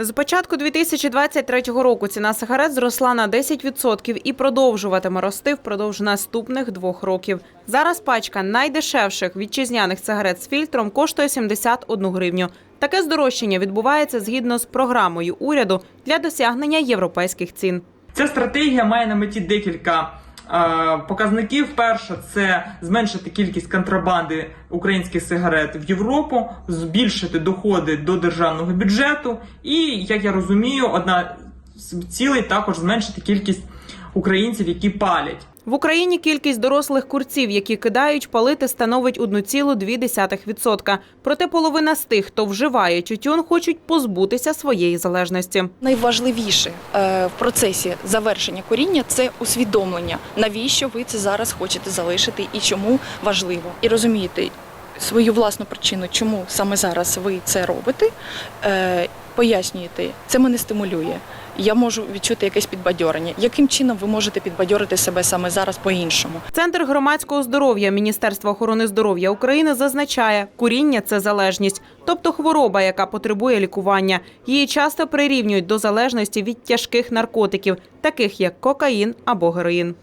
З початку 2023 року ціна сигарет зросла на 10% і продовжуватиме рости впродовж наступних двох років. Зараз пачка найдешевших вітчизняних сигарет з фільтром коштує 71 гривню. Таке здорожчання відбувається згідно з програмою уряду для досягнення європейських цін. Ця стратегія має на меті декілька показників. Перше, це зменшити кількість контрабанди українських сигарет в Європу, збільшити доходи до державного бюджету, і як я розумію, одна з цілей також зменшити кількість українців, які палять. В Україні кількість дорослих курців, які кидають палити, становить 1,2%. Проте половина з тих, хто вживає тютюн, хочуть позбутися своєї залежності. Найважливіше е, в процесі завершення коріння це усвідомлення, навіщо ви це зараз хочете залишити і чому важливо. І розумієте свою власну причину, чому саме зараз ви це робите. Е, Пояснюєте, це мене стимулює. Я можу відчути якесь підбадьорення. Яким чином ви можете підбадьорити себе саме зараз по-іншому? Центр громадського здоров'я Міністерства охорони здоров'я України зазначає, куріння це залежність, тобто хвороба, яка потребує лікування. Її часто прирівнюють до залежності від тяжких наркотиків, таких як кокаїн або героїн.